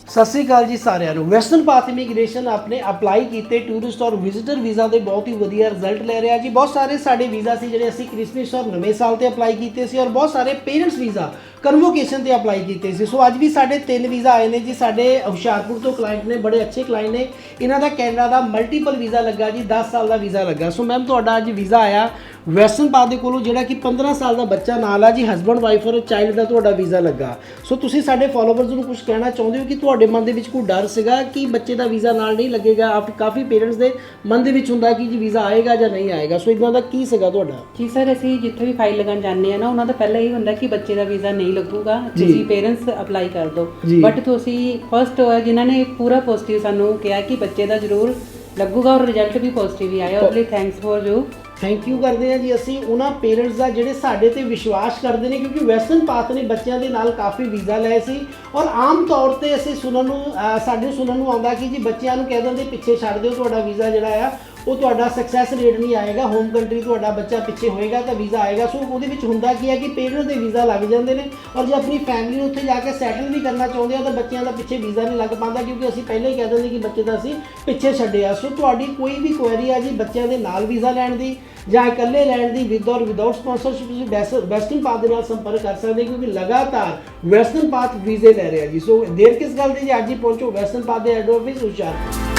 ਸਤਿ ਸ੍ਰੀ ਅਕਾਲ ਜੀ ਸਾਰਿਆਂ ਨੂੰ। ਵੈਸਟਰਨ ਪਾਥ ਇਮੀਗ੍ਰੇਸ਼ਨ ਆਪਣੇ ਅਪਲਾਈ ਕੀਤੇ ਟੂਰਿਸਟ ਔਰ ਵਿਜ਼ਿਟਰ ਵੀਜ਼ਾ ਦੇ ਬਹੁਤ ਹੀ ਵਧੀਆ ਰਿਜ਼ਲਟ ਲੈ ਰਿਹਾ ਜੀ। ਬਹੁਤ ਸਾਰੇ ਸਾਡੇ ਵੀਜ਼ਾ ਸੀ ਜਿਹੜੇ ਅਸੀਂ ਕ੍ਰਿਸਮਸ ਔਰ ਨਵੇਂ ਸਾਲ ਤੇ ਅਪਲਾਈ ਕੀਤੇ ਸੀ ਔਰ ਬਹੁਤ ਸਾਰੇ ਪੇਰੈਂਟਸ ਵੀਜ਼ਾ ਕਨਵੋਕੇਸ਼ਨ ਤੇ ਅਪਲਾਈ ਕੀਤੇ ਸੀ। ਸੋ ਅੱਜ ਵੀ ਸਾਡੇ ਤਿੰਨ ਵੀਜ਼ਾ ਆਏ ਨੇ ਜੀ। ਸਾਡੇ ਹੁਸ਼ਿਆਰਪੁਰ ਤੋਂ ਕਲਾਇੰਟ ਨੇ, ਬੜੇ ਅੱਛੇ ਕਲਾਇੰਟ ਨੇ। ਇਹਨਾਂ ਦਾ ਕੈਨੇਡਾ ਦਾ ਮਲਟੀਪਲ ਵੀਜ਼ਾ ਲੱਗਾ ਜੀ 10 ਸਾਲ ਦਾ ਵੀਜ਼ਾ ਲੱਗਾ। ਸੋ ਮੈਮ ਤੁਹਾਡਾ ਅੱਜ ਵੀਜ਼ਾ ਆਇਆ ਵੈਸਟਰਨ ਪਾਥ ਦੇ ਕੋਲੋਂ ਜਿਹੜਾ ਕਿ 15 ਸਾਲ ਦਾ ਬੱਚਾ ਨਾਲ ਆ ਜੀ ਹਸਬੰਡ ਵਾਈਫ ਔਰ ਚਾਈਲਡ ਦਾ ਤੁਹਾਡਾ ਵੀਜ਼ਾ ਲੱਗਾ। ਸੋ ਤੁਸੀਂ ਸਾਡੇ ਫਾਲੋਅਰਸ ਨੂੰ ਕੁਝ ਕਹਿਣਾ ਚਾਹੁੰਦੇ ਹੋ ਕਿ ਤੁਹਾਡੇ ਮਨ ਦੇ ਵਿੱਚ ਕੋਈ ਡਰ ਸੀਗਾ ਕਿ ਬੱਚੇ ਦਾ ਵੀਜ਼ਾ ਨਾਲ ਨਹੀਂ ਲੱਗੇਗਾ? ਆਪ ਕਾਫੀ ਪੇਰੈਂਟਸ ਦੇ ਮਨ ਦੇ ਵਿੱਚ ਹੁੰਦਾ ਕਿ ਜੀ ਵੀਜ਼ਾ ਆਏਗਾ ਜਾਂ ਨਹੀਂ ਆਏਗਾ। ਸੋ ਇਦਾਂ ਦਾ ਕੀ ਸੀਗਾ ਤੁਹਾਡਾ? ਜੀ ਸਰ ਅਸੀਂ ਜਿੱਥੇ ਵੀ ਫਾਈਲ ਲਗਾਉਣ ਜਾਂਦੇ ਆ ਨਾ ਉਹਨਾਂ ਦਾ ਪਹਿਲਾਂ ਇਹ ਹੁੰਦਾ ਕਿ ਬੱਚੇ ਦਾ ਵੀਜ਼ਾ ਨਹੀਂ ਲੱਗੂਗਾ। ਤੁਸੀਂ ਪੇਰੈਂਟਸ ਅਪਲਾਈ ਕਰ ਦਿਓ। ਬਟ ਤੁਸੀਂ ਫਰਸਟ ਹੋਇਆ ਜਿਨ੍ਹਾਂ ਨੇ ਪੂਰਾ ਪੋਜ਼ਿਟਿਵ ਸਾਨੂੰ ਕਿਹਾ ਕਿ ਬੱਚੇ ਦਾ ਜ਼ਰੂਰ ਲੱਗੂਗਾ ਔਰ ਰਿਜ਼ਲਟ ਵੀ ਪੋਜ਼ਿਟਿਵ ਹੀ ਆਇਆ। ਉਹਦੇ ਲਈ thanks for you thank you ਕਰਦੇ ਹਾਂ ਜੀ ਅਸੀਂ। ਉਹਨਾਂ ਪੇਰੈਂਟਸ ਦਾ ਜਿਹੜੇ ਸਾਡੇ ਤੇ ਵਿਸ਼ਵਾਸ ਕਰਦੇ ਨੇ, ਕਿਉਂਕਿ ਵੈਸਟਰਨ ਪਾਥ ਨੇ ਬੱਚਿਆਂ ਦੇ ਨਾਲ ਕਾਫੀ ਵੀਜ਼ਾ ਲਏ ਸੀ। ਔਰ ਆਮ ਤੌਰ ਤੇ ਅਸੀਂ ਸੁਣਨ ਨੂੰ ਸਾਡੇ ਸੁਣਨ ਨੂੰ ਆਉਂਦਾ ਕਿ ਜੀ ਬੱਚਿਆਂ ਨੂੰ ਕਹਿ ਦਿੰਦੇ, ਪਿੱਛੇ ਛੱਡ ਦਿਓ, ਤੁਹਾਡਾ ਵੀਜ਼ਾ ਜਿਹੜਾ ਆ ਉਹ ਤੁਹਾਡਾ ਸਕਸੈਸ ਰੇਟ ਨਹੀਂ ਆਏਗਾ ਹੋਮ ਕੰਟਰੀ ਤੁਹਾਡਾ ਬੱਚਾ ਪਿੱਛੇ ਹੋਏਗਾ ਤਾਂ ਵੀਜ਼ਾ ਆਏਗਾ। ਸੋ ਉਹਦੇ ਵਿੱਚ ਹੁੰਦਾ ਕੀ ਹੈ ਕਿ ਪੇਰੈਂਟਸ ਦੇ ਵੀਜ਼ਾ ਲੱਗ ਜਾਂਦੇ ਨੇ ਔਰ ਜੇ ਆਪਣੀ ਫੈਮਿਲੀ ਨੂੰ ਉੱਥੇ ਜਾ ਕੇ ਸੈਟਲ ਵੀ ਕਰਨਾ ਚਾਹੁੰਦੇ ਆ ਤਾਂ ਬੱਚਿਆਂ ਦਾ ਪਿੱਛੇ ਵੀਜ਼ਾ ਨਹੀਂ ਲੱਗ ਪਾਉਂਦਾ ਕਿਉਂਕਿ ਅਸੀਂ ਪਹਿਲਾਂ ਹੀ ਕਹਿ ਦਿੰਦੇ ਕਿ ਬੱਚੇ ਦਾ ਅਸੀਂ ਪਿੱਛੇ ਛੱਡਿਆ। ਸੋ ਤੁਹਾਡੀ ਕੋਈ ਵੀ ਕੁਐਰੀ ਆ ਜੀ ਬੱਚਿਆਂ ਦੇ ਨਾਲ ਵੀਜ਼ਾ ਲੈਣ ਦੀ ਜਾਂ ਇਕੱਲੇ ਲੈਣ ਦੀ ਵਿਦ ਔਰ ਵਿਦਆਊਟ ਸਪਾਂਸਰਸ਼ਿਪ ਤੁਸੀਂ ਵੈਸ- ਵੈਸਟਰਨ ਪਾਥ ਦੇ ਨਾਲ ਸੰਪਰਕ ਕਰ ਸਕਦੇ ਕਿਉਂਕਿ ਲਗਾਤਾਰ ਵੈਸਟਰਨ ਪਾਥ ਵੀਜ਼ੇ ਲੈ ਰਿਹਾ ਜੀ। ਸੋ ਦੇਰ ਕਿਸ ਗੱਲ ਦੀ ਜੀ? ਅੱਜ ਹੀ ਪਹੁੰਚੋ ਵੈਸਟਰਨ ਪਾਥ ਦੇ ਹੈਡ ਆਫਿਸ ਹੁਸ਼ਿਆਰਪੁਰ।